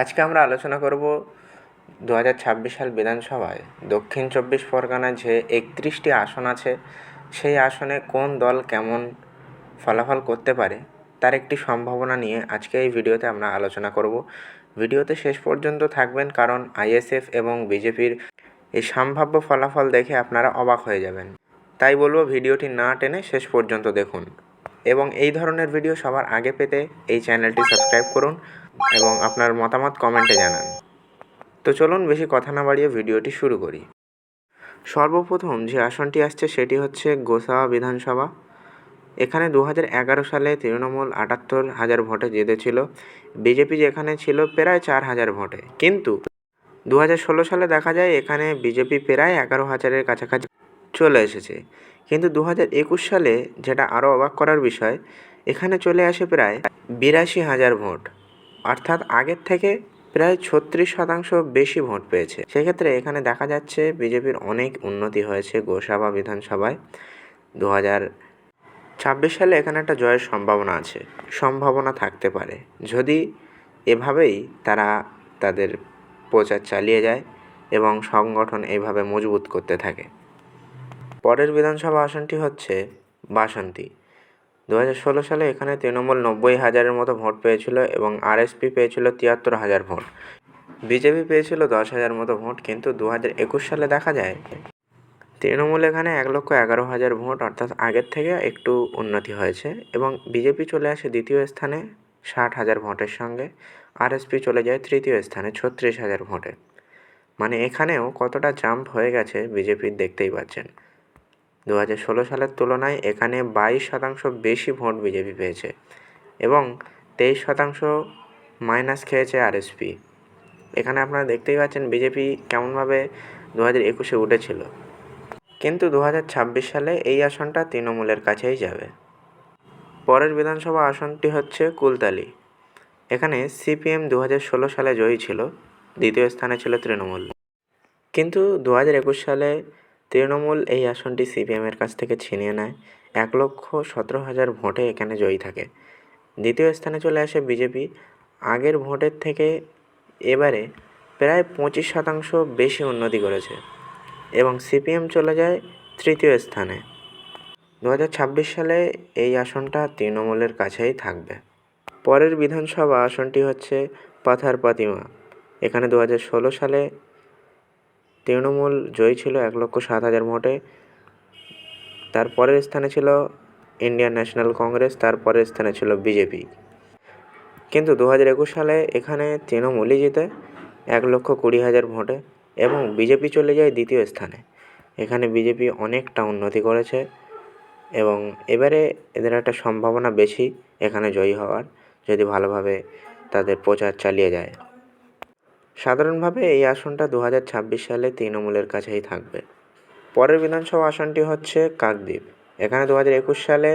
আজকে আমরা আলোচনা করব দু হাজার ছাব্বিশ সাল বিধানসভায় দক্ষিণ চব্বিশ পরগনায় যে একত্রিশটি আসন আছে, সেই আসনে কোন দল কেমন ফলাফল করতে পারে তার একটি সম্ভাবনা নিয়ে আজকে এই ভিডিওতে আমরা আলোচনা করব। ভিডিওতে শেষ পর্যন্ত থাকবেন কারণ আইএসএফ এবং বিজেপির এই সম্ভাব্য ফলাফল দেখে আপনারা অবাক হয়ে যাবেন। তাই বলব ভিডিওটি না টেনে শেষ পর্যন্ত দেখুন এবং এই ধরনের ভিডিও সবার আগে পেতে এই চ্যানেলটি সাবস্ক্রাইব করুন। এবং আপনার মতামত কমেন্টে জানান। তো চলুন বেশি কথা না বাড়িয়ে ভিডিওটি শুরু করি। সর্বপ্রথম যে আসনটি আসছে সেটি হচ্ছে গোসাবা বিধানসভা। এখানে দু হাজার এগারো সালে তৃণমূল আটাত্তর হাজার ভোটে জিতেছিল। বিজেপি যেখানে ছিল প্রায় চার হাজার ভোটে। কিন্তু দু হাজার ষোলো সালে দেখা যায় এখানে বিজেপি প্রায় এগারো হাজারের কাছাকাছি চলে এসেছে। কিন্তু দু একুশ সালে যেটা আরও অবাক করার বিষয়, এখানে চলে আসে প্রায় বিরাশি হাজার ভোট। অর্থাৎ আগের থেকে প্রায় ছত্রিশ শতাংশ বেশি ভোট পেয়েছে। সেক্ষেত্রে এখানে দেখা যাচ্ছে বিজেপির অনেক উন্নতি হয়েছে গোসাবা বিধানসভায়। দু হাজার ছাব্বিশ সালে এখানে একটা জয়ের সম্ভাবনা আছে। সম্ভাবনা থাকতে পারে। যদি এভাবেই তারা তাদের প্রচার চালিয়ে যায় এবং সংগঠন এইভাবে মজবুত করতে থাকে। পরের বিধানসভা আসনটি হচ্ছে বাসন্তী। দু হাজার ষোলো সালে এখানে তৃণমূল নব্বই হাজারের মতো ভোট পেয়েছিল এবং আরএসপি পেয়েছিল তিয়াত্তর হাজার ভোট। বিজেপি পেয়েছিল দশ হাজার মতো ভোট, কিন্তু দু হাজার একুশ সালে দেখা যায় তৃণমূল এখানে এক লক্ষ এগারো হাজার ভোট, অর্থাৎ আগের থেকে একটু উন্নতি হয়েছে এবং বিজেপি চলে আসে দ্বিতীয় স্থানে ষাট হাজার ভোটের সঙ্গে, আরএসপি চলে যায় তৃতীয় স্থানে ছত্রিশ হাজার ভোটে। মানে এখানেও কতটা জাম্প হয়ে গেছে বিজেপির দেখতেই পাচ্ছেন। দু হাজার ষোলো সালের তুলনায় এখানে বাইশ শতাংশ বেশি ভোট বিজেপি পেয়েছে এবং তেইশ শতাংশ মাইনাস খেয়েছে আরএসপি এখানে আপনারা দেখতেই পাচ্ছেন বিজেপি কেমনভাবে দু হাজার একুশে উঠেছিল। কিন্তু দু হাজার ছাব্বিশ সালে এই আসনটা তৃণমূলের কাছেই যাবে। পরের বিধানসভা আসনটি হচ্ছে কুলতালি। এখানে সিপিএম দু হাজার ষোলো সালে জয়ী ছিল, দ্বিতীয় স্থানে ছিল তৃণমূল। কিন্তু দু হাজার একুশ সালে তৃণমূল এই আসনটি সিপিএমের কাছ থেকে ছিনিয়ে নেয়। এক লক্ষ সতেরো হাজার ভোটে এখানে জয়ী থাকে। দ্বিতীয় স্থানে চলে আসে বিজেপি। আগের ভোটের থেকে এবারে প্রায় পঁচিশ শতাংশ বেশি উন্নতি করেছে এবং সিপিএম চলে যায় তৃতীয় স্থানে। দু হাজার ছাব্বিশ সালে এই আসনটা তৃণমূলের কাছেই থাকবে। পরের বিধানসভা আসনটি হচ্ছে পাথার পাতিমা এখানে দু হাজার ষোলো সালে তৃণমূল জয়ী ছিল এক লক্ষ সাত হাজার ভোটে। তারপরের স্থানে ছিল ইন্ডিয়ান ন্যাশনাল কংগ্রেস তারপরের স্থানে ছিল বিজেপি। কিন্তু দু হাজার একুশ সালে এখানে তৃণমূলই জিতে এক লক্ষ কুড়ি হাজার ভোটে এবং বিজেপি চলে যায় দ্বিতীয় স্থানে। এখানে বিজেপি অনেকটা উন্নতি করেছে এবং এবারে এদের একটা সম্ভাবনা বেশি এখানে জয়ী হওয়ার, যদি ভালোভাবে তাদের প্রচার চালিয়ে যায়। সাধারণভাবে এই আসনটা দু হাজার ছাব্বিশ সালে তৃণমূলের কাছেই থাকবে। পরের বিধানসভা আসনটি হচ্ছে কাকদ্বীপ। এখানে দু হাজার একুশ সালে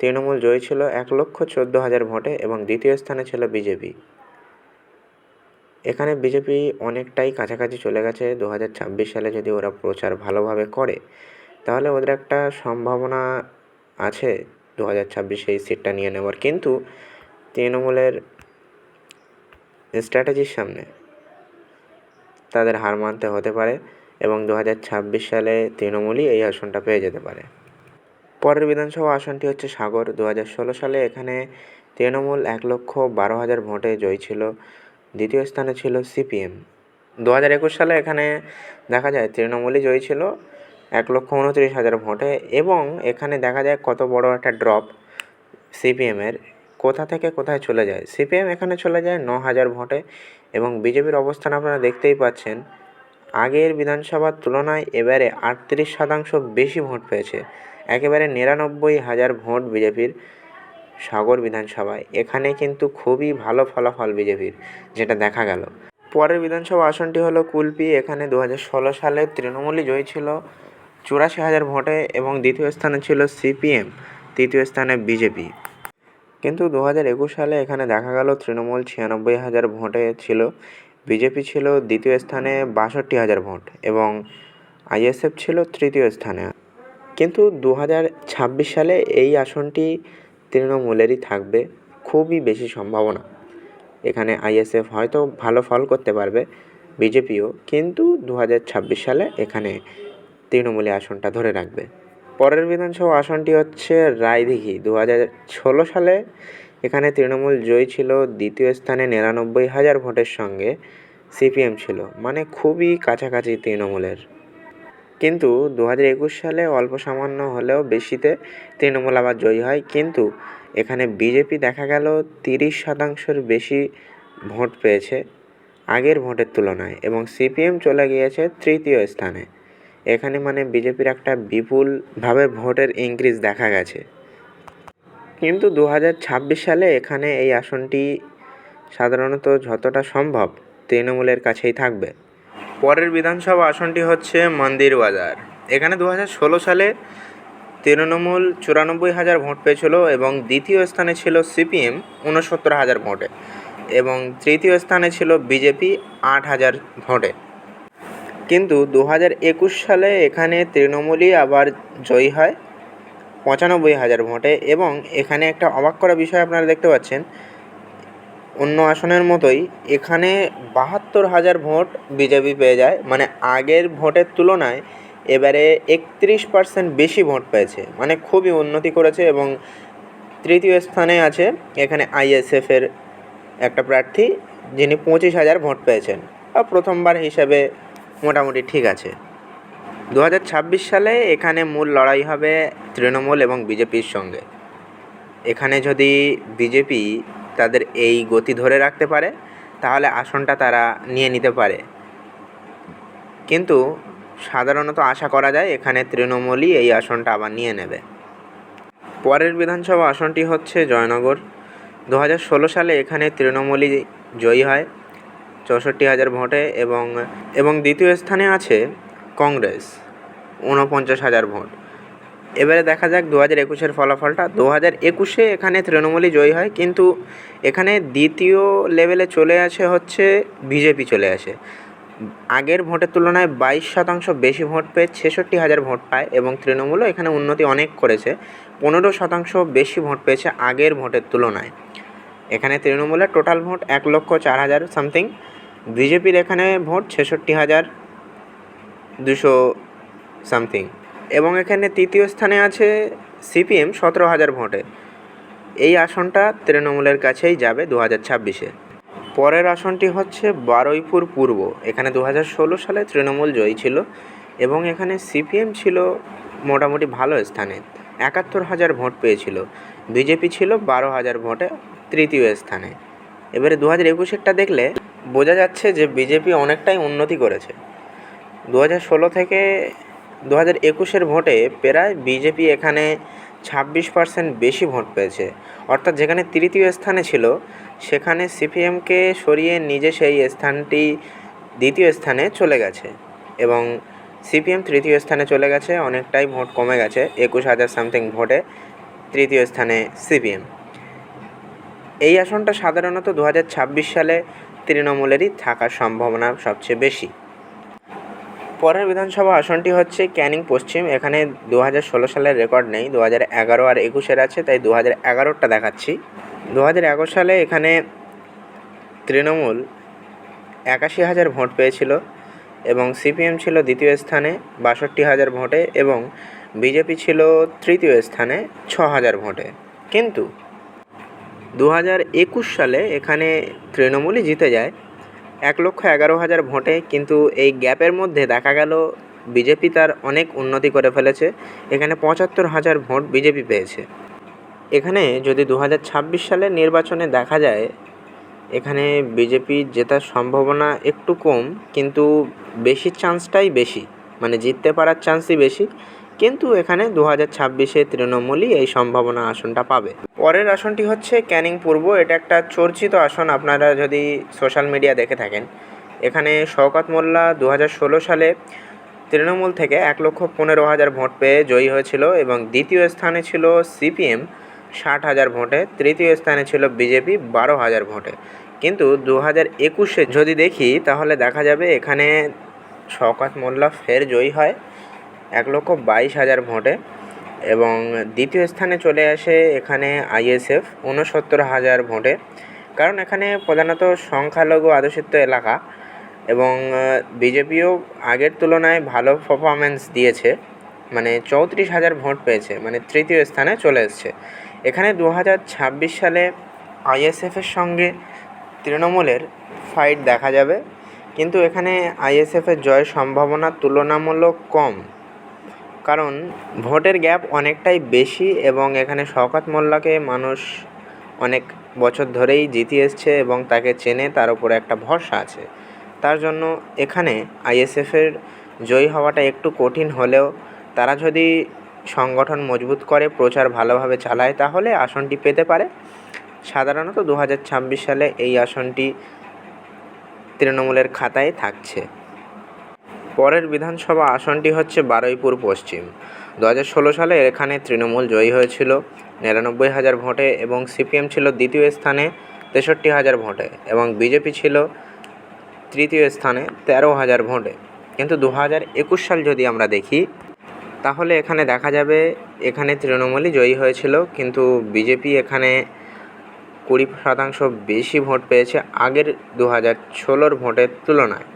তৃণমূল জয়ী ছিল এক লক্ষ চোদ্দ হাজার ভোটে এবং দ্বিতীয় স্থানে ছিল বিজেপি। এখানে বিজেপি অনেকটাই কাছাকাছি চলে গেছে। দু হাজার ছাব্বিশ সালে যদি ওরা প্রচার ভালোভাবে করে, তাহলে ওদের একটা সম্ভাবনা আছে দু হাজার ছাব্বিশে এই সিটটা নিয়ে নেওয়ার। কিন্তু তৃণমূলের স্ট্র্যাটেজির সামনে তাদের হার মানতে হতে পারে এবং দু হাজার ছাব্বিশ সালে তৃণমূলই এই আসনটা পেয়ে যেতে পারে। পরের বিধানসভা আসনটি হচ্ছে সাগর। দু হাজার ষোলো সালে এখানে তৃণমূল এক লক্ষ বারো হাজার ভোটে জয়ী ছিল। দ্বিতীয় স্থানে ছিল সিপিএম। দু হাজার একুশ সালে এখানে দেখা যায় তৃণমূলই জয়ী ছিল এক লক্ষ উনত্রিশ হাজার ভোটে এবং এখানে দেখা যায় কত বড় একটা ড্রপ সিপিএমের। কোথা থেকে কোথায় চলে যায়? সিপিএম এখানে চলে যায় ন হাজার ভোটে। এবং বিজেপির অবস্থান আপনারা দেখতেই পাচ্ছেন। আগের বিধানসভার তুলনায় এবারে আটত্রিশ শতাংশ বেশি ভোট পেয়েছে। একেবারে নিরানব্বই হাজার ভোট বিজেপির সাগর বিধানসভায়। এখানে কিন্তু খুবই ভালো ফলাফল বিজেপির, যেটা দেখা গেল। পরের বিধানসভা আসনটি হলো কুলপি। এখানে দু হাজার ষোলো সালে তৃণমূলই জয়ী ছিল চুরাশি হাজার ভোটে এবং দ্বিতীয় স্থানে ছিল সিপিএম, তৃতীয় স্থানে বিজেপি। কিন্তু দু হাজার একুশ সালে এখানে দেখা গেল তৃণমূল ছিয়ানব্বই হাজার ভোটে ছিল, বিজেপি ছিল দ্বিতীয় স্থানে বাষট্টি হাজার ভোট এবং আইএসএফ ছিল তৃতীয় স্থানে। কিন্তু দু হাজার ছাব্বিশ সালে এই আসনটি তৃণমূলেরই থাকবে, খুবই বেশি সম্ভাবনা। এখানে আইএসএফ হয়তো ভালো ফল করতে পারবে, বিজেপিও, কিন্তু দু হাজার ছাব্বিশ সালে এখানে তৃণমূলী আসনটা ধরে রাখবে। পরের বিধানসভা আসনটি হচ্ছে রায়দিঘি। দু হাজার ষোলো সালে এখানে তৃণমূল জয়ী ছিল, দ্বিতীয় স্থানে নিরানব্বই হাজার ভোটের সঙ্গে সিপিএম ছিল মানে খুবই কাছাকাছি তৃণমূলের। কিন্তু দু হাজার একুশ সালে অল্প সামান্য হলেও বেশিতে তৃণমূল আবার জয়ী হয়, কিন্তু এখানে বিজেপি দেখা গেল তিরিশ শতাংশের বেশি ভোট পেয়েছে আগের ভোটের তুলনায় এবং সিপিএম চলে গিয়েছে তৃতীয় স্থানে। এখানে মানে বিজেপির একটা বিপুলভাবে ভোটের ইনক্রিজ দেখা গেছে। কিন্তু দু হাজার ছাব্বিশ সালে এখানে এই আসনটি সাধারণত যতটা সম্ভব তৃণমূলের কাছেই থাকবে। পরের বিধানসভা আসনটি হচ্ছে মন্দির বাজার। এখানে দু হাজার ষোলো সালে তৃণমূল চুরানব্বই হাজার ভোট পেয়েছিল এবং দ্বিতীয় স্থানে ছিল সিপিএম ঊনসত্তর হাজার ভোটে এবং তৃতীয় স্থানে ছিল বিজেপি আট হাজার ভোটে। কিন্তু দু হাজার একুশ সালে এখানে তৃণমূলই আবার জয়ী হয়, পঁচানব্বই হাজার ভোটে। এবং এখানে একটা অবাক করা বিষয় আপনারা দেখতে পাচ্ছেন, অন্য আসনের মতোই এখানে বাহাত্তর হাজার ভোট বিজেপি পেয়ে যায়। মানে আগের ভোটের তুলনায় এবারে একত্রিশ পার্সেন্ট বেশি ভোট পেয়েছে। মানে খুবই উন্নতি করেছে এবং তৃতীয় স্থানে আছে এখানে আইএসএফের একটা প্রার্থী, যিনি পঁচিশ হাজার ভোট পেয়েছেন। প্রথমবার হিসাবে মোটামুটি ঠিক আছে। দু হাজার ছাব্বিশ সালে এখানে মূল লড়াই হবে তৃণমূল এবং বিজেপির সঙ্গে। এখানে যদি বিজেপি তাদের এই গতি ধরে রাখতে পারে, তাহলে আসনটা তারা নিয়ে নিতে পারে। কিন্তু সাধারণত আশা করা যায় এখানে তৃণমূলই এই আসনটা আবার নিয়ে নেবে। পরের বিধানসভা আসনটি হচ্ছে জয়নগর। দু হাজার ষোলো সালে এখানে তৃণমূলই জয়ী হয়। চৌষট্টি হাজার ভোটে এবং এবং দ্বিতীয় স্থানে আছে কংগ্রেস, ঊনপঞ্চাশ হাজার ভোট। এবারে দেখা যাক দু হাজার একুশের ফলাফলটা। দু হাজার একুশে এখানে তৃণমূলই জয়ী হয়, কিন্তু এখানে দ্বিতীয় লেভেলে চলে আসে হচ্ছে বিজেপি চলে আসে। আগের ভোটের তুলনায় বাইশ শতাংশ বেশি ভোট পেয়ে ছেষট্টি হাজার ভোট পায় এবং তৃণমূলও এখানে উন্নতি অনেক করেছে। পনেরো শতাংশ বেশি ভোট পেয়েছে আগের ভোটের তুলনায়। এখানে তৃণমূলের টোটাল ভোট এক লক্ষ চার হাজার সামথিং বিজেপির এখানে ভোট ছেষট্টি হাজার দুশো সামথিং এবং এখানে তৃতীয় স্থানে আছে সিপিএম সতেরো হাজার ভোটে। এই আসনটা তৃণমূলের কাছেই যাবে দু হাজার ছাব্বিশে। পরের আসনটি হচ্ছে বারুইপুর পূর্ব। এখানে দু হাজার ষোলো সালে তৃণমূল জয়ী ছিল এবং এখানে সিপিএম ছিল মোটামুটি ভালো স্থানে। একাত্তর হাজার ভোট পেয়েছিল। বিজেপি ছিল বারো হাজার ভোটে তৃতীয় স্থানে। এবারে দু হাজার একুশেরটা দেখলে বোঝা যাচ্ছে যে বিজেপি অনেকটাই উন্নতি করেছে। দু হাজার ষোলো থেকে দু হাজার একুশের ভোটে প্রায় বিজেপি এখানে ছাব্বিশ পার্সেন্ট বেশি ভোট পেয়েছে। অর্থাৎ যেখানে তৃতীয় স্থানে ছিল, সেখানে সিপিএমকে সরিয়ে নিজে সেই স্থানটি দ্বিতীয় স্থানে চলে গেছে এবং সিপিএম তৃতীয় স্থানে চলে গেছে, অনেকটাই ভোট কমে গেছে, একুশ হাজার সামথিং ভোটে তৃতীয় স্থানে সিপিএম। এই আসনটা সাধারণত দু হাজার ছাব্বিশ সালে তৃণমূলেরই থাকার সম্ভাবনা সবচেয়ে বেশি। পরের বিধানসভা আসনটি হচ্ছে ক্যানিং পশ্চিম। এখানে দু হাজার ষোলো সালের রেকর্ড নেই দু হাজার এগারো আর একুশের আছে, তাই দু হাজার দেখাচ্ছি। দু হাজার এগারো সালে এখানে তৃণমূল একাশি হাজার ভোট পেয়েছিল এবং সিপিএম ছিল দ্বিতীয় স্থানে, বাষট্টি হাজার ভোটে এবং বিজেপি ছিল তৃতীয় স্থানে ছ হাজার ভোটে। কিন্তু দু হাজার একুশ সালে এখানে তৃণমূলই জিতে যায়। এক লক্ষ এগারো হাজার ভোটে কিন্তু এই গ্যাপের মধ্যে দেখা গেল বিজেপি তার অনেক উন্নতি করে ফেলেছে। এখানে পঁচাত্তর হাজার ভোট বিজেপি পেয়েছে। এখানে যদি দু সালের নির্বাচনে দেখা যায়, এখানে বিজেপি জেতার সম্ভাবনা একটু কম, কিন্তু বেশি চান্সটাই বেশি মানে জিততে পারার চান্সই বেশি। কিন্তু এখানে দু হাজার ছাব্বিশে তৃণমূলই এই সম্ভাবনা আসনটা পাবে। পরের আসনটি হচ্ছে ক্যানিং পূর্ব। এটা একটা চর্চিত আসন, আপনারা যদি সোশ্যাল মিডিয়া দেখে থাকেন। এখানে শওকত মোল্লা দু হাজার ষোলো সালে তৃণমূল থেকে এক লক্ষ পনেরো হাজার ভোট পেয়ে জয়ী হয়েছিল এবং দ্বিতীয় স্থানে ছিল সিপিএম ষাট হাজার ভোটে, তৃতীয় স্থানে ছিল বিজেপি বারো হাজার ভোটে। কিন্তু দু হাজার একুশে যদি দেখি, তাহলে দেখা যাবে এখানে শওকত মোল্লা ফের জয়ী হয়। এক লক্ষ বাইশ হাজার ভোটে এবং দ্বিতীয় স্থানে চলে আসে এখানে আইএসএফ ঊনসত্তর হাজার ভোটে। কারণ এখানে প্রধানত সংখ্যালঘু আদর্শিত এলাকা এবং বিজেপিও আগের তুলনায় ভালো পারফরমেন্স দিয়েছে। মানে চৌত্রিশ হাজার ভোট পেয়েছে মানে তৃতীয় স্থানে চলে এসছে। এখানে দু ছাব্বিশ সালে আইএসএফের সঙ্গে তৃণমূলের ফাইট দেখা যাবে। কিন্তু এখানে আইএসএফের জয়ের সম্ভাবনা তুলনামূলক কম। কারণ ভোটের গ্যাপ অনেকটাই বেশি এবং এখানে শওকত মোল্লাকে মানুষ অনেক বছর ধরেই জিতিয়ে এসছে এবং তাকে চেনে তার উপরে একটা ভরসা আছে। তার জন্য এখানে আইএসএফের জয়ী হওয়াটা একটু কঠিন হলেও তারা যদি সংগঠন মজবুত করে, প্রচার ভালোভাবে চালায়, তাহলে আসনটি পেতে পারে। সাধারণত দু হাজার ছাব্বিশ সালে এই আসনটি তৃণমূলের খাতায় থাকছে। পরের বিধানসভা আসনটি হচ্ছে বারুইপুর পশ্চিম। দু হাজার ষোলো সালে এখানে তৃণমূল জয়ী হয়েছিল, নিরানব্বই হাজার ভোটে এবং সিপিএম ছিল দ্বিতীয় স্থানে তেষট্টি হাজার ভোটে এবং বিজেপি ছিল তৃতীয় স্থানে তেরো হাজার ভোটে। কিন্তু দু হাজার একুশ সাল যদি আমরা দেখি, তাহলে এখানে দেখা যাবে এখানে তৃণমূলই জয়ী হয়েছিল, কিন্তু বিজেপি এখানে কুড়ি শতাংশ বেশি ভোট পেয়েছে আগের দু হাজার ষোলোর ভোটের তুলনায়।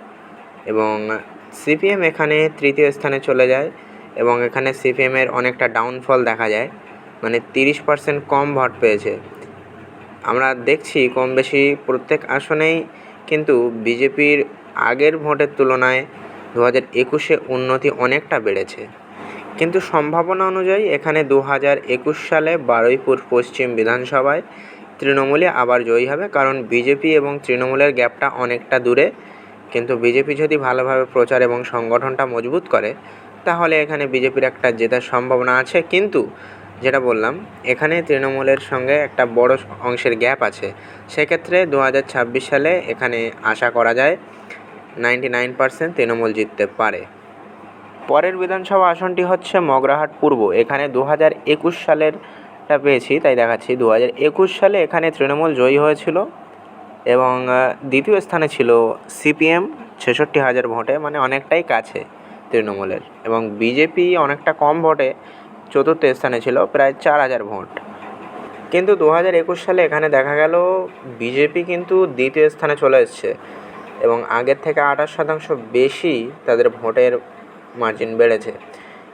এবং সিপিএম এখানে তৃতীয় স্থানে চলে যায় এবং এখানে সিপিএমের অনেকটা ডাউনফল দেখা যায়। মানে তিরিশ পার্সেন্ট কম ভোট পেয়েছে। আমরা দেখছি কম বেশি প্রত্যেক আসনেই কিন্তু বিজেপির আগের ভোটের তুলনায় দু হাজার একুশে উন্নতি অনেকটা বেড়েছে। কিন্তু সম্ভাবনা অনুযায়ী এখানে দু হাজার একুশ সালে বারুইপুর পশ্চিম বিধানসভায় তৃণমূলে আবার জয়ী হবে, কারণ বিজেপি এবং তৃণমূলের গ্যাপটা অনেকটা দূরে। কিন্তু বিজেপি যদি ভালোভাবে প্রচার এবং সংগঠনটা মজবুত করে, তাহলে এখানে বিজেপির একটা জেতার সম্ভাবনা আছে। কিন্তু যেটা বললাম, এখানে তৃণমূলের সঙ্গে একটা বড় অংশের গ্যাপ আছে। সেক্ষেত্রে দু হাজার ছাব্বিশ সালে এখানে আশা করা যায় নাইনটি নাইন পার্সেন্ট তৃণমূল জিততে পারে। পরের বিধানসভা আসনটি হচ্ছে মগরাহাট পূর্ব। এখানে দু হাজার একুশ সালেরটা পেয়েছি, তাই দেখাচ্ছি। দু হাজার একুশ সালে এখানে তৃণমূল জয়ী হয়েছিল। এবং দ্বিতীয় স্থানে ছিল সিপিএম, ছেষট্টি হাজার ভোটে মানে অনেকটাই কাছে তৃণমূলের। এবং বিজেপি অনেকটা কম ভোটে চতুর্থ স্থানে ছিল, প্রায় চার হাজার ভোট। কিন্তু দু হাজার একুশ সালে এখানে দেখা গেল, বিজেপি কিন্তু দ্বিতীয় স্থানে চলে এসছে এবং আগের থেকে আঠাশ শতাংশ বেশি তাদের ভোটের মার্জিন বেড়েছে।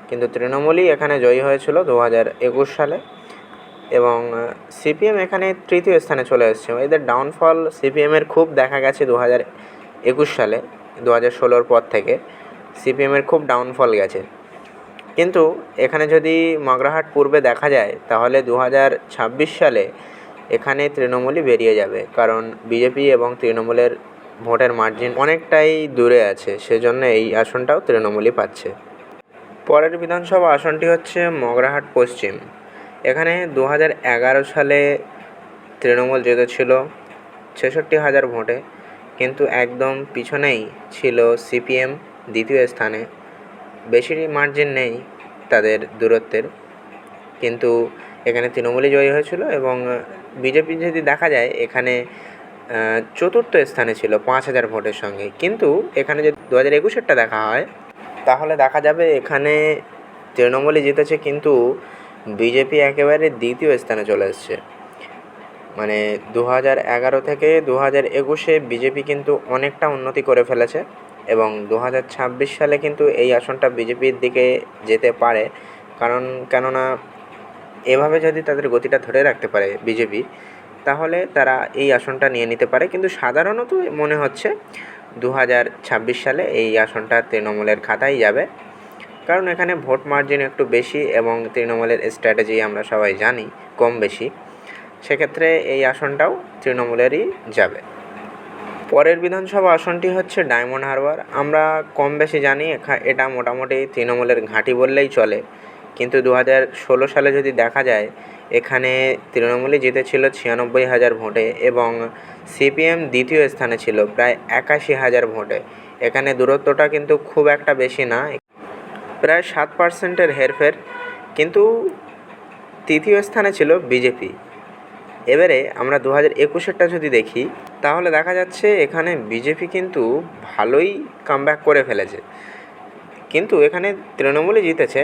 কিন্তু তৃণমূলই এখানে জয়ী হয়েছিল দু হাজার একুশ সালে। এবং সিপিএম এখানে তৃতীয় স্থানে চলে এসছে। এদের ডাউনফল সিপিএমের খুব দেখা গেছে দু হাজার একুশ সালে দু হাজার ষোলোর পর থেকে। সিপিএমের খুব ডাউনফল গেছে। কিন্তু এখানে যদি মগরাহাট পূর্বে দেখা যায়, তাহলে দু হাজার ছাব্বিশ সালে এখানে তৃণমূলই বেরিয়ে যাবে। কারণ বিজেপি এবং তৃণমূলের ভোটের মার্জিন অনেকটাই দূরে আছে, সেজন্য এই আসনটাও তৃণমূলই পাচ্ছে। পরের বিধানসভা আসনটি হচ্ছে মগরাহাট পশ্চিম। এখানে দু হাজার এগারো সালে তৃণমূল জিতেছিল ছেষট্টি হাজার ভোটে, কিন্তু একদম পিছনেই ছিল সিপিএম দ্বিতীয় স্থানে। বেশি মার্জিন নেই তাদের দূরত্বের, কিন্তু এখানে তৃণমূলই জয়ী হয়েছিল এবং বিজেপি যদি দেখা যায়, এখানে চতুর্থ স্থানে ছিল পাঁচ হাজার ভোটের সঙ্গে। কিন্তু এখানে যদি দু হাজার একুশেরটা দেখা হয়, তাহলে দেখা যাবে এখানে তৃণমূলই জিতেছে, কিন্তু বিজেপি একেবারে দ্বিতীয় স্থানে চলে এসছে। মানে দু হাজার এগারো থেকে দু হাজার একুশে বিজেপি কিন্তু অনেকটা উন্নতি করে ফেলেছে এবং দু হাজার ছাব্বিশ সালে কিন্তু এই আসনটা বিজেপির দিকে যেতে পারে। কারণ, কেননা এভাবে যদি তাদের গতিটা ধরে রাখতে পারে বিজেপি, তাহলে তারা এই আসনটা নিয়ে নিতে পারে। কিন্তু সাধারণত মনে হচ্ছে দু হাজার ছাব্বিশ সালে এই আসনটা তৃণমূলের খাতায় যাবে। কারণ এখানে ভোট মার্জিন একটু বেশি এবং তৃণমূলের স্ট্র্যাটেজি আমরা সবাই জানি, কম বেশি। সেক্ষেত্রে এই আসনটাও তৃণমূলেরই যাবে। পরের বিধানসভা আসনটি হচ্ছে ডায়মন্ড হারবার। আমরা কম বেশি জানি এটা মোটামুটি তৃণমূলের ঘাঁটি বললেই চলে। কিন্তু দু হাজার ষোলো সালে যদি দেখা যায়, এখানে তৃণমূলই জিতেছিল ছিয়ানব্বই হাজার ভোটে এবং সিপিএম দ্বিতীয় স্থানে ছিল প্রায় একাশি হাজার ভোটে। এখানে দূরত্বটা কিন্তু খুব একটা বেশি না। প্রায় সাত পার্সেন্টের হেরফের, কিন্তু তৃতীয় স্থানে ছিল বিজেপি। এবারে আমরা দু হাজার একুশেরটা যদি দেখি, তাহলে দেখা যাচ্ছে এখানে বিজেপি কিন্তু ভালোই কামব্যাক করে ফেলেছে। কিন্তু এখানে তৃণমূলই জিতেছে,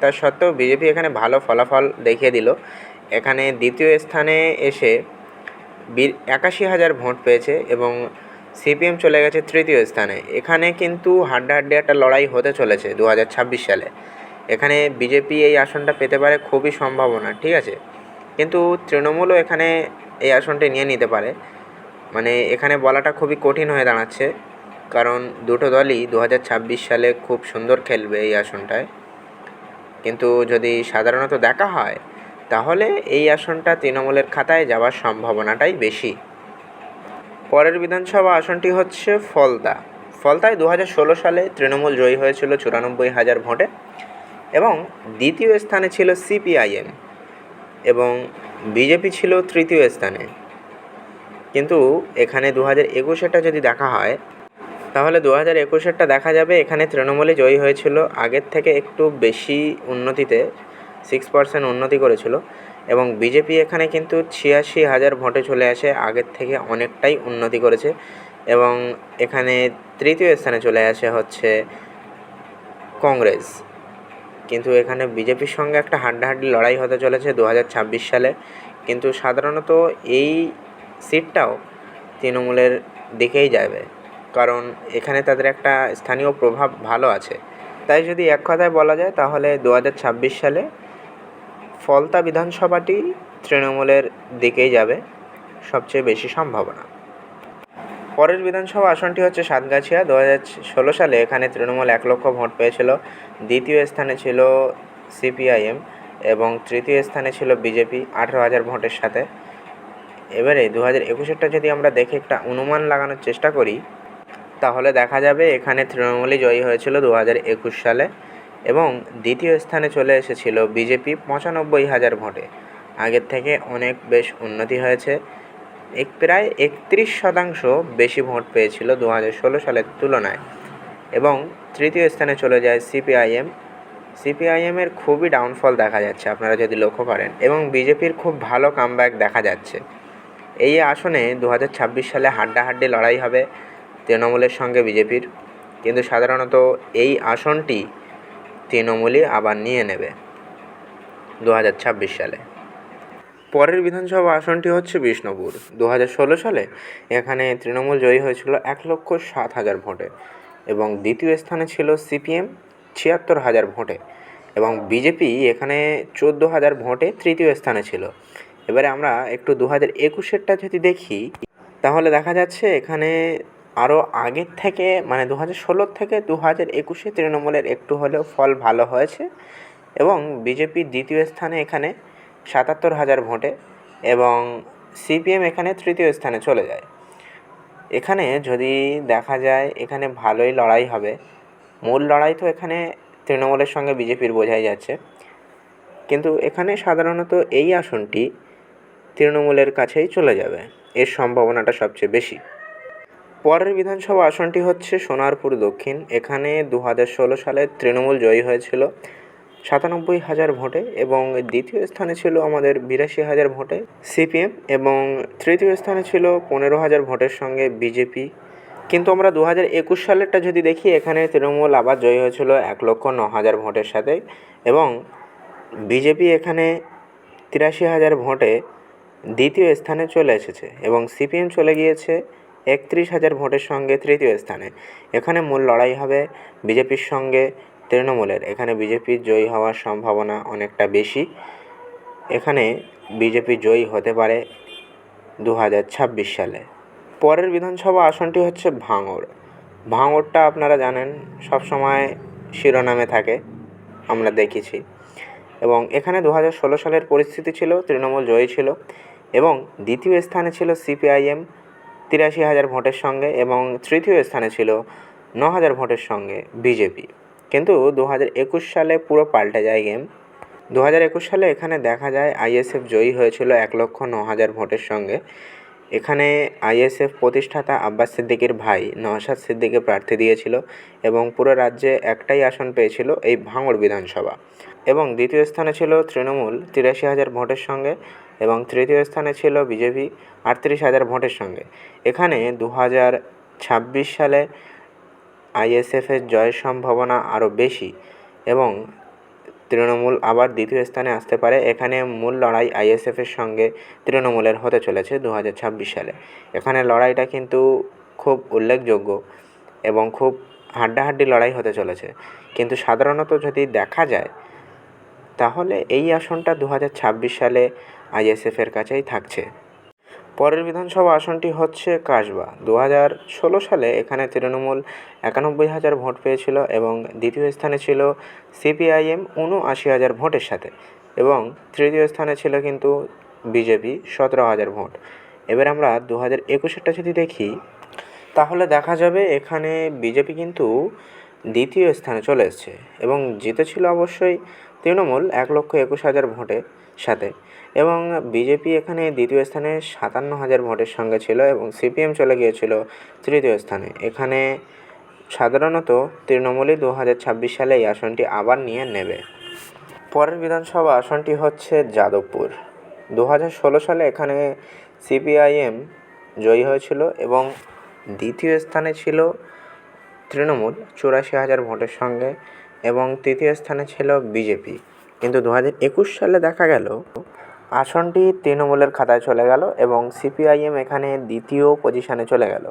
তা সত্ত্বেও বিজেপি এখানে ভালো ফলাফল দেখিয়ে দিল। এখানে দ্বিতীয় স্থানে এসে একাশি হাজার ভোট পেয়েছে এবং সিপিএম চলে গেছে তৃতীয় স্থানে। এখানে কিন্তু হাড্ডাহাড্ডি একটা লড়াই হতে চলেছে দু হাজার ছাব্বিশ সালে। এখানে বিজেপি এই আসনটা পেতে পারে খুবই সম্ভাবনা, ঠিক আছে? কিন্তু তৃণমূলও এখানে এই আসনটি নিয়ে নিতে পারে। মানে এখানে বলাটা খুবই কঠিন হয়ে দাঁড়াচ্ছে, কারণ দুটো দলই দু হাজার ছাব্বিশ সালে খুব সুন্দর খেলবে এই আসনটায়। কিন্তু যদি সাধারণত দেখা হয়, তাহলে এই আসনটা তৃণমূলের খাতায় যাওয়ার সম্ভাবনাটাই বেশি। পরের বিধানসভা আসনটি হচ্ছে ফলতা ফলতায় দু হাজার ষোলো সালে তৃণমূল জয়ী হয়েছিল চুরানব্বই হাজার ভোটে এবং দ্বিতীয় স্থানে ছিল সিপিআইএম এবং বিজেপি ছিল তৃতীয় স্থানে। কিন্তু এখানে দু হাজার একুশেরটা যদি দেখা হয়, তাহলে দু হাজার একুশেরটা দেখা যাবে এখানে তৃণমূলে জয়ী হয়েছিল আগের থেকে একটু বেশি উন্নতিতে সিক্স পার্সেন্ট উন্নতি করেছিল। এবং বিজেপি এখানে কিন্তু ছিয়াশি হাজার ভোটে চলে আসে, আগের থেকে অনেকটাই উন্নতি করেছে। এবং এখানে তৃতীয় স্থানে চলে আসে হচ্ছে কংগ্রেস। কিন্তু এখানে বিজেপির সঙ্গে একটা হাড্ডাহাড্ডি লড়াই হতে চলেছে দু হাজার ছাব্বিশ সালে। কিন্তু সাধারণত এই সিটটাও তৃণমূলের দিকেই যাবে। কারণ এখানে তাদের একটা স্থানীয় প্রভাব ভালো আছে। তাই যদি এক কথায় বলা যায়, তাহলে দু হাজার ছাব্বিশ সালে ফলতা বিধানসভাটি তৃণমূলের দিকেই যাবে, সবচেয়ে বেশি সম্ভাবনা। পরের বিধানসভা আসনটি হচ্ছে সাতগাছিয়া। দু হাজার ষোলো সালে এখানে তৃণমূল এক লক্ষ ভোট পেয়েছিল। দ্বিতীয় স্থানে ছিল সিপিআইএম এবং তৃতীয় স্থানে ছিল বিজেপি আঠেরো হাজার ভোটের সাথে। এবারে দু হাজার একুশেরটা যদি আমরা দেখে একটা অনুমান লাগানোর চেষ্টা করি, তাহলে দেখা যাবে এখানে তৃণমূলই জয়ী হয়েছিল দু হাজার একুশ সালে। এবং দ্বিতীয় স্থানে চলে এসেছিল বিজেপি পঁচানব্বই হাজার ভোটে। আগের থেকে অনেক বেশ উন্নতি হয়েছে। এক প্রায় একত্রিশ শতাংশ বেশি ভোট পেয়েছিল দু হাজার ষোলো সালের তুলনায়। এবং তৃতীয় স্থানে চলে যায় সিপিআইএম। সিপিআইএমের খুবই ডাউনফল দেখা যাচ্ছে, আপনারা যদি লক্ষ্য করেন। এবং বিজেপির খুব ভালো কামব্যাক দেখা যাচ্ছে। এই আসনে দু হাজার ছাব্বিশ সালে হাড্ডাহাড্ডি লড়াই হবে তৃণমূলের সঙ্গে বিজেপির। কিন্তু সাধারণত এই আসনটি তৃণমূলই আবার নিয়ে নেবে দু হাজার ছাব্বিশ সালে। পরের বিধানসভা আসনটি হচ্ছে বিষ্ণুপুর। দু হাজার ষোলো সালে এখানে তৃণমূল জয়ী হয়েছিল এক লক্ষ সাত হাজার ভোটে এবং দ্বিতীয় স্থানে ছিল সিপিএম ছিয়াত্তর হাজার ভোটে এবং বিজেপি এখানে চোদ্দ হাজার ভোটে তৃতীয় স্থানে ছিল। এবারে আমরা একটু দু হাজার একুশেরটা যদি দেখি, তাহলে দেখা যাচ্ছে এখানে আরও আগের থেকে মানে দু হাজার ষোলোর থেকে দু হাজার একুশে তৃণমূলের একটু হলেও ফল ভালো হয়েছে এবং বিজেপি দ্বিতীয় স্থানে এখানে সাতাত্তর হাজার ভোটে এবং সিপিএম এখানে তৃতীয় স্থানে চলে যায়। এখানে যদি দেখা যায় এখানে ভালোই লড়াই হবে, মূল লড়াই তো এখানে তৃণমূলের সঙ্গে বিজেপির বোঝাই যাচ্ছে। কিন্তু এখানে সাধারণত এই আসনটি তৃণমূলের কাছেই চলে যাবে, এর সম্ভাবনাটা সবচেয়ে বেশি। পরের বিধানসভা আসনটি হচ্ছে সোনারপুর দক্ষিণ। এখানে দু হাজার ষোলো সালে তৃণমূল জয়ী হয়েছিল সাতানব্বই হাজার ভোটে এবং দ্বিতীয় স্থানে ছিল আমাদের বিরাশি হাজার ভোটে সিপিএম এবং তৃতীয় স্থানে ছিল পনেরো হাজার ভোটের সঙ্গে বিজেপি। কিন্তু আমরা দু হাজার একুশ সালেরটা যদি দেখি, এখানে তৃণমূল আবার জয়ী হয়েছিল এক লক্ষ ন হাজার ভোটের সাথে এবং বিজেপি এখানে তিরাশি হাজার ভোটে দ্বিতীয় স্থানে চলে এসেছে এবং সিপিএম চলে গিয়েছে একত্রিশ হাজার ভোটের সঙ্গে তৃতীয় স্থানে। এখানে মূল লড়াই হবে বিজেপির সঙ্গে তৃণমূলের। এখানে বিজেপির জয়ী হওয়ার সম্ভাবনা অনেকটা বেশি। এখানে বিজেপি জয়ী হতে পারে দু হাজার ছাব্বিশ সালে। পরের বিধানসভা আসনটি হচ্ছে ভাঙড়। ভাঙড়টা আপনারা জানেন, সবসময় শিরোনামে থাকে, আমরা দেখেছি। এবং এখানে দু হাজার ষোলো সালের পরিস্থিতি ছিল, তৃণমূল জয়ী ছিল এবং দ্বিতীয় স্থানে ছিল সিপিআইএম। তিরাশি হাজার ভোটের সঙ্গে এবং তৃতীয় স্থানে ছিল ন হাজার ভোটের সঙ্গে বিজেপি। কিন্তু দু হাজার একুশ সালে পুরো পাল্টে যায় গেম। দু হাজার একুশ সালে এখানে দেখা যায় আইএসএফ জয়ী হয়েছিল এক লক্ষ ন হাজার ভোটের সঙ্গে। এখানে আইএসএফ প্রতিষ্ঠাতা আব্বাস সিদ্দিকির ভাই নওশাদ সিদ্দিকি প্রার্থী দিয়েছিল এবং পুরো রাজ্যে একটাই আসন পেয়েছিল এই ভাঙড় বিধানসভা। এবং দ্বিতীয় স্থানে ছিল তৃণমূল, তিরাশি হাজার ভোটের সঙ্গে, এবং তৃতীয় স্থানে ছিল বিজেপি, আটত্রিশ হাজার ভোটের সঙ্গে। এখানে দু হাজার ছাব্বিশ সালে আইএসএফের জয়ের সম্ভাবনা আরও বেশি এবং তৃণমূল আবার দ্বিতীয় স্থানে আসতে পারে। এখানে মূল লড়াই আইএসএফের সঙ্গে তৃণমূলের হতে চলেছে দু হাজার ছাব্বিশ সালে। এখানে লড়াইটা কিন্তু খুব উল্লেখযোগ্য এবং খুব হাড্ডাহাড্ডি লড়াই হতে চলেছে। কিন্তু সাধারণত যদি দেখা যায় তাহলে এই আসনটা দু হাজার ছাব্বিশ সালে আইএসএফের কাছেই থাকছে। পরের বিধানসভা আসনটি হচ্ছে কাসবা। দু হাজার ষোলো সালে এখানে তৃণমূল একানব্বই হাজার ভোট পেয়েছিল এবং দ্বিতীয় স্থানে ছিল সিপিআইএম উনআশি হাজার ভোটের সাথে এবং তৃতীয় স্থানে ছিল কিন্তু বিজেপি সতেরো হাজার ভোট। এবার আমরা দু হাজার একুশেরটা যদি দেখি, তাহলে দেখা যাবে এখানে বিজেপি কিন্তু দ্বিতীয় স্থানে চলে এসছে এবং জিতেছিল অবশ্যই তৃণমূল এক লক্ষ একুশ হাজার ভোটের সাথে এবং বিজেপি এখানে দ্বিতীয় স্থানে সাতান্ন হাজার ভোটের সঙ্গে ছিল এবং সিপিএম চলে গিয়েছিল তৃতীয় স্থানে। এখানে সাধারণত তৃণমূলই দু হাজার ছাব্বিশ সালে এই আসনটি আবার নিয়ে নেবে। পরের বিধানসভা আসনটি হচ্ছে যাদবপুর। দু হাজার ষোলো সালে এখানে সিপিআইএম জয়ী হয়েছিল এবং দ্বিতীয় স্থানে ছিল তৃণমূল চুরাশি হাজার ভোটের সঙ্গে এবং তৃতীয় স্থানে ছিল বিজেপি। কিন্তু দু হাজার একুশ সালে দেখা গেল, আসনটি তৃণমূলের খাতায় চলে গেল এবং সিপিআইএম এখানে দ্বিতীয় পজিশনে চলে গেল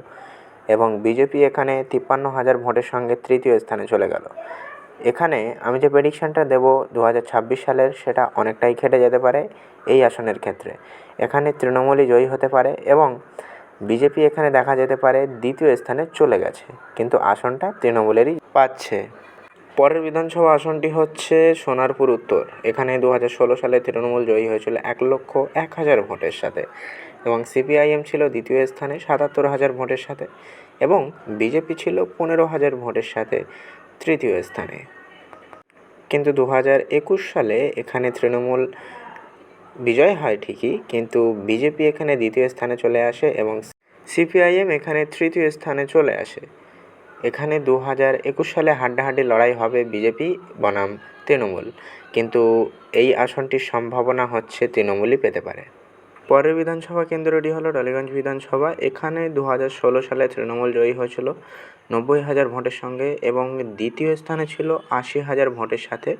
এবং বিজেপি এখানে তিপ্পান্ন হাজার ভোটের সঙ্গে তৃতীয় স্থানে চলে গেল। এখানে আমি যে প্রেডিকশানটা দেবো দু হাজার ছাব্বিশ সালের, সেটা অনেকটাই খেটে যেতে পারে এই আসনের ক্ষেত্রে। এখানে তৃণমূলই জয়ী হতে পারে এবং বিজেপি এখানে দেখা যেতে পারে দ্বিতীয় স্থানে চলে গেছে, কিন্তু আসনটা তৃণমূলেরই পাচ্ছে। পরের বিধানসভা আসনটি হচ্ছে সোনারপুর উত্তর। এখানে দু হাজার ষোলো সালে তৃণমূল জয়ী হয়েছিল এক লক্ষ এক হাজার ভোটের সাথে এবং সিপিআইএম ছিল দ্বিতীয় স্থানে সাতাত্তর হাজার ভোটের সাথে এবং বিজেপি ছিল পনেরো হাজার ভোটের সাথে তৃতীয় স্থানে। কিন্তু দু হাজার একুশ সালে এখানে তৃণমূল বিজয় হয় ঠিকই, কিন্তু বিজেপি এখানে দ্বিতীয় স্থানে চলে আসে এবং সিপিআইএম এখানে তৃতীয় স্থানে চলে আসে। এখানে দু হাজার একুশ সালে হাড্ডাহাড্ডি লড়াই হবে বিজেপি, বনাম, তৃণমূল। কিন্তু এই আসনটির সম্ভাবনা হচ্ছে তৃণমূলই পেতে পারে। পরের বিধানসভা কেন্দ্রটি হলো টালিগঞ্জ বিধানসভা। এখানে দু হাজার ষোলো সালে তৃণমূল জয়ী হয়েছিল নব্বই হাজার ভোটের সঙ্গে এবং দ্বিতীয় স্থানে ছিল আশি হাজার ভোটের সাথে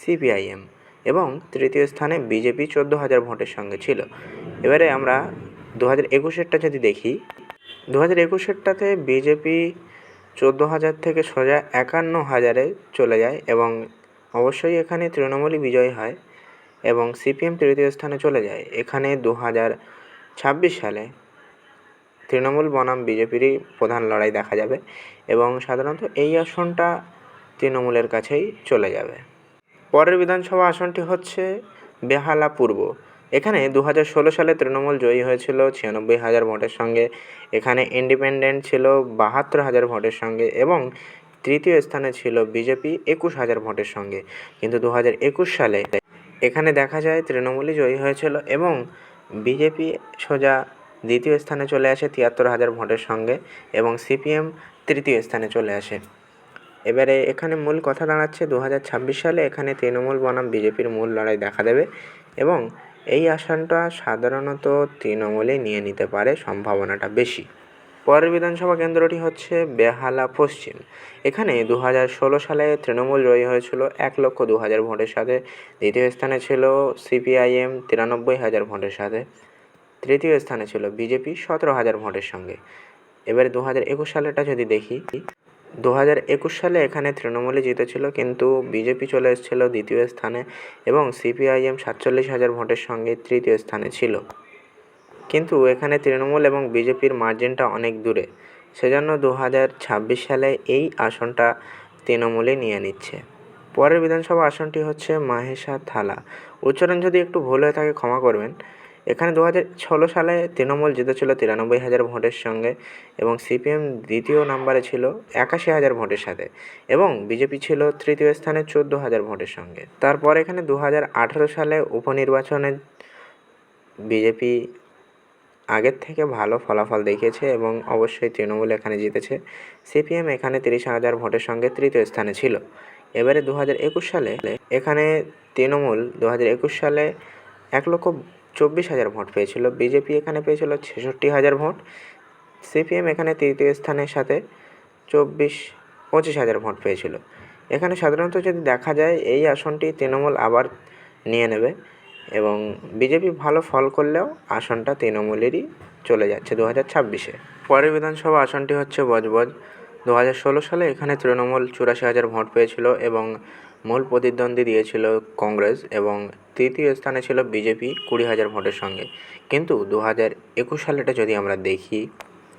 সিপিআইএম এবং তৃতীয় স্থানে বিজেপি চোদ্দ হাজার ভোটের সঙ্গে ছিল। এবারে আমরা দু হাজার একুশেরটা যদি দেখি দু হাজার একুশেরটাতে বিজেপি চোদ্দ হাজার থেকে সোজা একান্ন হাজারে চলে যায় এবং অবশ্যই এখানে তৃণমূলই বিজয়ী হয় এবং সিপিএম তৃতীয় স্থানে চলে যায়। এখানে দু হাজার ছাব্বিশ সালে তৃণমূল বনাম বিজেপিরই প্রধান লড়াই দেখা যাবে এবং সাধারণত এই আসনটা তৃণমূলের কাছেই চলে যাবে। পরের বিধানসভা আসনটি হচ্ছে বেহালা পূর্ব এখানে দু হাজার ষোলো সালে তৃণমূল জয়ী হয়েছিল ছিয়ানব্বই হাজার ভোটের সঙ্গে, এখানে ইন্ডিপেন্ডেন্ট ছিল বাহাত্তর হাজার ভোটের সঙ্গে এবং তৃতীয় স্থানে ছিল বিজেপি একুশ হাজার ভোটের সঙ্গে। কিন্তু দু একুশ সালে এখানে দেখা যায় তৃণমূলই জয়ী হয়েছিল এবং বিজেপি সোজা দ্বিতীয় স্থানে চলে আসে তিয়াত্তর হাজার ভোটের সঙ্গে এবং সিপিএম তৃতীয় স্থানে চলে আসে। এবারে এখানে মূল কথা দাঁড়াচ্ছে দু হাজার ছাব্বিশ সালে এখানে তৃণমূল বনাম বিজেপির মূল লড়াই দেখা দেবে এবং এই আসনটা সাধারণত তৃণমূলে নিয়ে নিতে পারে সম্ভাবনাটা বেশি। পরের বিধানসভা কেন্দ্রটি হচ্ছে বেহালা পশ্চিম। এখানে দু হাজার ষোলো সালে তৃণমূল জয়ী হয়েছিল এক লক্ষ দু হাজার ভোটের সাথে। দ্বিতীয় স্থানে ছিল সিপিআইএম তিরানব্বই হাজার ভোটের সাথে। তৃতীয় স্থানে ছিল বিজেপি সতেরো হাজার ভোটের সঙ্গে। এবারে দু হাজার একুশ সালেটা যদি দেখি দু হাজার একুশ সালে এখানে তৃণমূলই জিতেছিল, কিন্তু বিজেপি চলে এসেছিল দ্বিতীয় স্থানে এবং সিপিআইএম সাতচল্লিশ হাজার ভোটের সঙ্গে তৃতীয় স্থানে ছিল। কিন্তু এখানে তৃণমূল এবং বিজেপির মার্জিনটা অনেক দূরে। সেজন্য দু হাজার ছাব্বিশ সালে এই আসনটা তৃণমূলই নিয়ে নিচ্ছে। পরের বিধানসভা আসনটি হচ্ছে মাহেশা থালা। উচ্চারণ যদি একটু ভুল হয়ে থাকে ক্ষমা করবেন। এখানে দু হাজার ষোলো সালে তৃণমূল জিতেছিল তিরানব্বই হাজার ভোটের সঙ্গে এবং সিপিএম দ্বিতীয় নাম্বারে ছিল একাশি হাজার ভোটের সাথে এবং বিজেপি ছিল তৃতীয় স্থানে চোদ্দ হাজার ভোটের সঙ্গে। তারপর এখানে দু হাজার আঠেরো সালে উপনির্বাচনে বিজেপি আগের থেকে ভালো ফলাফল দেখিয়েছে এবং অবশ্যই তৃণমূল এখানে জিতেছে। সিপিএম এখানে তিরিশ হাজার ভোটের সঙ্গে তৃতীয় স্থানে ছিল। এবারে দু হাজার একুশ সালে এখানে তৃণমূল দু হাজার একুশ সালে এক লক্ষ চব্বিশ হাজার ভোট পেয়েছিল। বিজেপি এখানে পেয়েছিল ছেষট্টি হাজার ভোট। সিপিএম এখানে তৃতীয় স্থানের সাথে চব্বিশ পঁচিশ হাজার ভোট পেয়েছিল। এখানে সাধারণত যদি দেখা যায়, এই আসনটি তৃণমূল আবার নিয়ে নেবে এবং বিজেপি ভালো ফল করলেও আসনটা তৃণমূলেরই চলে যাচ্ছে দু হাজার ছাব্বিশে। পরের বিধানসভা আসনটি হচ্ছে বজবজ। দু হাজার ষোলো সালে এখানে তৃণমূল চুরাশি হাজার ভোট পেয়েছিল এবং মূল প্রতিদ্বন্দ্বী দিয়েছিল কংগ্রেস এবং তৃতীয় স্থানে ছিল বিজেপি কুড়ি হাজার ভোটের সঙ্গে। কিন্তু দু হাজার একুশ সালেটা যদি আমরা দেখি,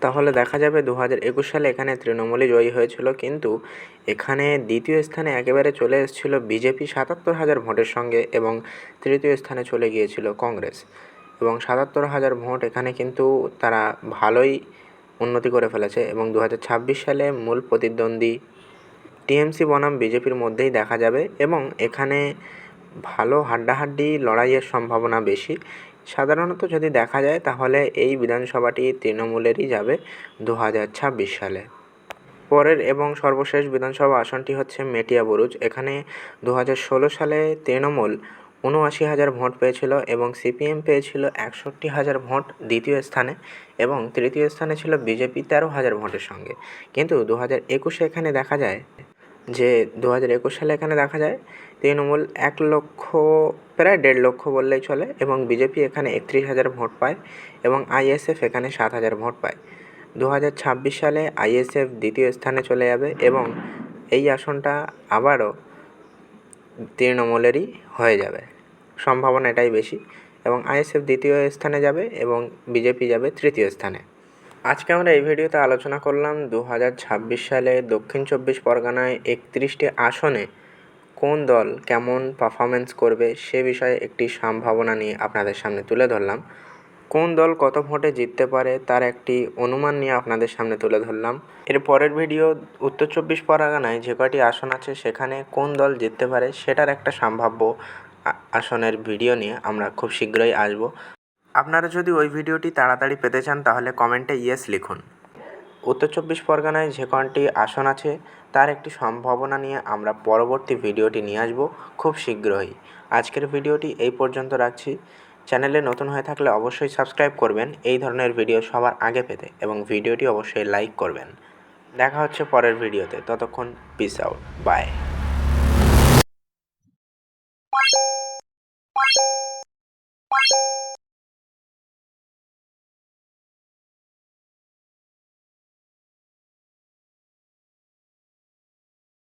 তাহলে দেখা যাবে দু হাজার একুশ সালে এখানে তৃণমূলই জয়ী হয়েছিল, কিন্তু এখানে দ্বিতীয় স্থানে একেবারে চলে এসেছিল বিজেপি সাতাত্তর হাজার ভোটের সঙ্গে এবং তৃতীয় স্থানে চলে গিয়েছিল কংগ্রেস। এবং সাতাত্তর হাজার ভোট এখানে কিন্তু তারা ভালোই উন্নতি করে ফেলেছে এবং দু হাজার ছাব্বিশ সালে মূল প্রতিদ্বন্দ্বী টিএমসি বনাম বিজেপির মধ্যেই দেখা যাবে এবং এখানে ভালো হাড্ডাহাড্ডি লড়াইয়ের সম্ভাবনা বেশি। সাধারণত যদি দেখা যায়, তাহলে এই বিধানসভাটি তৃণমূলেরই যাবে দু হাজার ছাব্বিশ সালে। পরের এবং সর্বশেষ বিধানসভা আসনটি হচ্ছে মেটিয়া বুরুজ। এখানে দু হাজার ষোলো সালে তৃণমূল উনআশি হাজার ভোট পেয়েছিল এবং সিপিএম পেয়েছিল একষট্টি হাজার ভোট দ্বিতীয় স্থানে এবং তৃতীয় স্থানে ছিল বিজেপি তেরো হাজার ভোটের সঙ্গে। কিন্তু দু হাজার একুশে এখানে দেখা যায় যে দু হাজার একুশ সালে এখানে দেখা যায়, তৃণমূল এক লক্ষ, প্রায় দেড় লক্ষ বললেই চলে এবং বিজেপি এখানে একত্রিশ হাজার ভোট পায় এবং আইএসএফ এখানে সাত হাজার ভোট পায়। দু হাজার ছাব্বিশ সালে আইএসএফ দ্বিতীয় স্থানে চলে যাবে এবং এই আসনটা আবারও তৃণমূলেরই হয়ে যাবে। সম্ভাবনা এটাই বেশি এবং আইএসএফ দ্বিতীয় স্থানে যাবে এবং বিজেপি যাবে তৃতীয় স্থানে। আজকে আমরা এই ভিডিওতে আলোচনা করলাম দু হাজার ছাব্বিশ সালে দক্ষিণ চব্বিশ পরগনায় একত্রিশটি আসনে কোন দল কেমন পারফরমেন্স করবে সে বিষয়ে একটি সম্ভাবনা নিয়ে আপনাদের সামনে তুলে ধরলাম। কোন দল কত ভোটে জিততে পারে তার একটি অনুমান নিয়ে আপনাদের সামনে তুলে ধরলাম। এর পরের ভিডিও উত্তর চব্বিশ পরগনায় যে কয়টি আসন আছে সেখানে কোন দল জিততে পারে সেটার একটা সম্ভাব্য আসনের ভিডিও নিয়ে আমরা খুব শীঘ্রই আসব। আপনারা যদি ওই ভিডিওটি তাড়াতাড়ি পেতে চান, তাহলে কমেন্টে ইয়েস লিখুন। উত্তর চব্বিশ পরগনায় যে কয়টি আসন আছে, তার একটি সম্ভাবনা নিয়ে আমরা পরবর্তী ভিডিওটি নিয়ে আসব খুব শীঘ্রই। আজকের ভিডিওটি এই পর্যন্ত রাখছি। চ্যানেলে নতুন হয়ে থাকলে অবশ্যই সাবস্ক্রাইব করবেন। এই ধরনের ভিডিও সবার আগে পেতে এবং ভিডিওটি অবশ্যই লাইক করবেন। দেখা হচ্ছে পরের ভিডিওতে। ততক্ষণ পিস আউট বাই